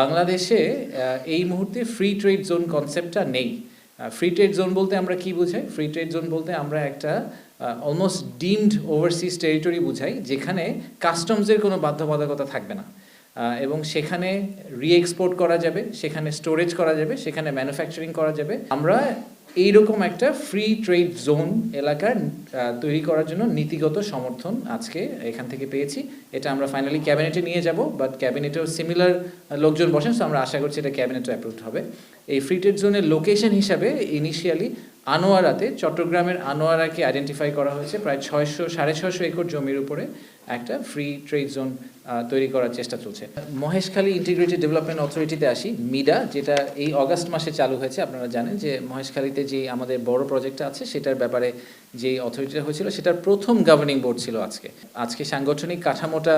বাংলাদেশে এই মুহূর্তে ফ্রি ট্রেড জোন কনসেপ্টটা নেই। ফ্রি ট্রেড জোন বলতে আমরা কি বুঝাই? ফ্রি ট্রেড জোন বলতে আমরা একটা অলমোস্ট ডিমড ওভারসিজ টেরিটরি বুঝাই, যেখানে কাস্টমসের কোনো বাধ্যবাধকতা থাকবে না। এবং সেখানে রি এক্সপোর্ট করা যাবে, সেখানে স্টোরেজ করা যাবে, সেখানে ম্যানুফ্যাকচারিং করা যাবে। আমরা এইরকম একটা ফ্রি ট্রেড জোন এলাকার তৈরি করার জন্য নীতিগত সমর্থন আজকে এখান থেকে পেয়েছি। এটা আমরা ফাইনালি ক্যাবিনেটে নিয়ে যাব বাট ক্যাবিনেটেও সিমিলার লোকজন বসেন সো আমরা আশা করছি এটা ক্যাবিনেটও অ্যাপ্রুভড হবে। এই ফ্রি ট্রেড জোনের লোকেশন হিসাবে ইনিশিয়ালি আনোয়ারাতে চট্টগ্রামের আনোয়ারাকে আইডেন্টিফাই করা হয়েছে। প্রায় ছয়শো, সাড়ে ছয়শো একর জমির উপরে একটা ফ্রি ট্রেড জোন তৈরি করার চেষ্টা চলছে। মহেশখালী ইন্টিগ্রেটেড ডেভেলপমেন্ট অথরিটিতে আসি, মিডা, যেটা এই অগাস্ট মাসে চালু হয়েছে। আপনারা জানেন যে মহেশখালীতে যে আমাদের বড় প্রজেক্টটা আছে, সেটার ব্যাপারে যে অথরিটিটা হয়েছিল, সেটার প্রথম গভর্নিং বোর্ড ছিল আজকে। আজকে সাংগঠনিক কাঠামোটা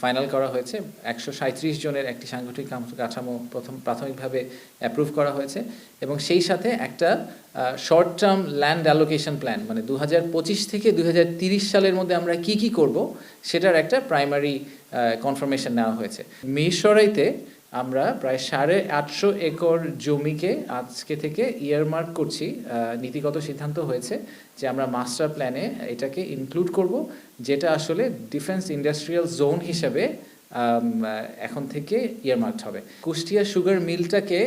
ফাইনাল করা হয়েছে। একশো সাঁত্রিশ জনের একটি সাংগঠনিক কাঠামো প্রথম প্রাথমিকভাবে অ্যাপ্রুভ করা হয়েছে। এবং সেই সাথে একটা short term land allocation plan মানে দু পঁচিশ থেকে দু সালের মধ্যে আমরা কি কি করব, সেটার একটা প্রাইমারি কনফার্মেশন নেওয়া হয়েছে। মিরসরাইতে আমরা প্রায় সাড়ে আটশো একর জমিকে আজকে থেকে ইয়ারমার্ক করছি নীতিগত সিদ্ধান্ত হয়েছে যে আমরা মাস্টার প্ল্যানে এটাকে ইনক্লুড করব, যেটা আসলে ডিফেন্স ইন্ডাস্ট্রিয়াল জোন হিসেবে এখন থেকে ইয়ারমার্কড হবে। কুষ্টিয়া সুগার মিলটাকে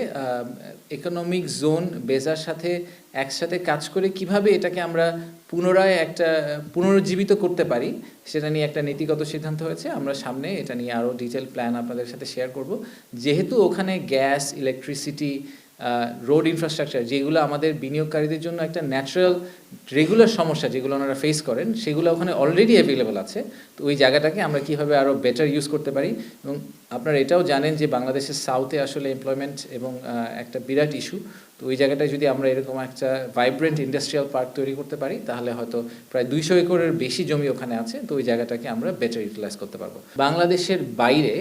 ইকোনমিক জোন বেজার সাথে একসাথে কাজ করে কীভাবে এটাকে আমরা পুনরায় একটা, পুনরুজ্জীবিত করতে পারি, সেটা নিয়ে একটা নীতিগত সিদ্ধান্ত হয়েছে। আমরা সামনে এটা নিয়ে আরও ডিটেল প্ল্যান আপনাদের সাথে শেয়ার করব। যেহেতু ওখানে গ্যাস ইলেকট্রিসিটি রোড ইনফ্রাস্ট্রাকচার যেগুলো আমাদের বিনিয়োগকারীদের জন্য একটা ন্যাচারাল রেগুলার সমস্যা যেগুলো ওনারা ফেস করেন, সেগুলো ওখানে অলরেডি অ্যাভেলেবল আছে। তো ওই জায়গাটাকে আমরা কীভাবে আরও বেটার ইউজ করতে পারি? এবং আপনারা এটাও জানেন যে বাংলাদেশের সাউথে আসলে এমপ্লয়মেন্ট এবং একটা বিরাট ইস্যু তো ওই জায়গাটায় যদি আমরা এরকম একটা ভাইব্রেন্ট ইন্ডাস্ট্রিয়াল পার্ক তৈরি করতে পারি, তাহলে হয়তো প্রায় দুইশো একরের বেশি জমি ওখানে আছে। তো ওই জায়গাটাকে আমরা বেটার ইউটিলাইজ করতে পারব। বাংলাদেশের বাইরে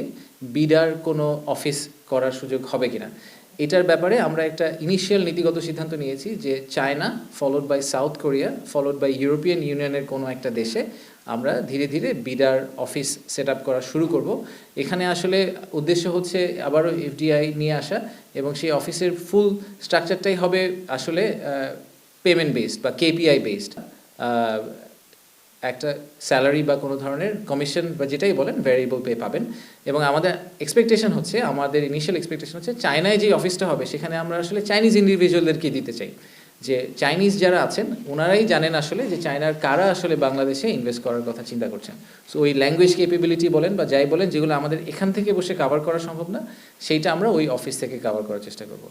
বিডার কোনো অফিস করার সুযোগ হবে কিনা? এটার ব্যাপারে আমরা একটা ইনিশিয়াল নীতিগত সিদ্ধান্ত নিয়েছি যে China followed by South Korea followed by European ইউনিয়নের কোনো একটা দেশে আমরা ধীরে ধীরে বিডার অফিস সেট আপ করা শুরু করব। এখানে আসলে উদ্দেশ্য হচ্ছে আবারও এফডিআই নিয়ে আসা এবং সেই অফিসের ফুল স্ট্রাকচারটাই হবে আসলে পেমেন্ট বেসড বা কেপিআই বেসড একটা স্যালারি বা কোনো ধরনের কমিশন বা যেটাই বলেন ভ্যারিয়েবল পে পাবেন। এবং আমাদের এক্সপেকটেশন হচ্ছে, আমাদের ইনিশিয়াল এক্সপেকটেশন হচ্ছে, চায়নায় যে অফিসটা হবে, সেখানে আমরা আসলে চাইনিজ ইন্ডিভিজুয়ালদেরকে দিতে চাই। যে চাইনিজ যারা আছেন, ওনারাই জানেন আসলে যে চায়নার কারা আসলে বাংলাদেশে ইনভেস্ট করার কথা চিন্তা করছেন। সো ওই ল্যাঙ্গুয়েজ কেপেবিলিটি বলেন বা যাই বলেন, যেগুলো আমাদের এখান থেকে বসে কাভার করা সম্ভব না, সেইটা আমরা ওই অফিস থেকে কাভার করার চেষ্টা করব।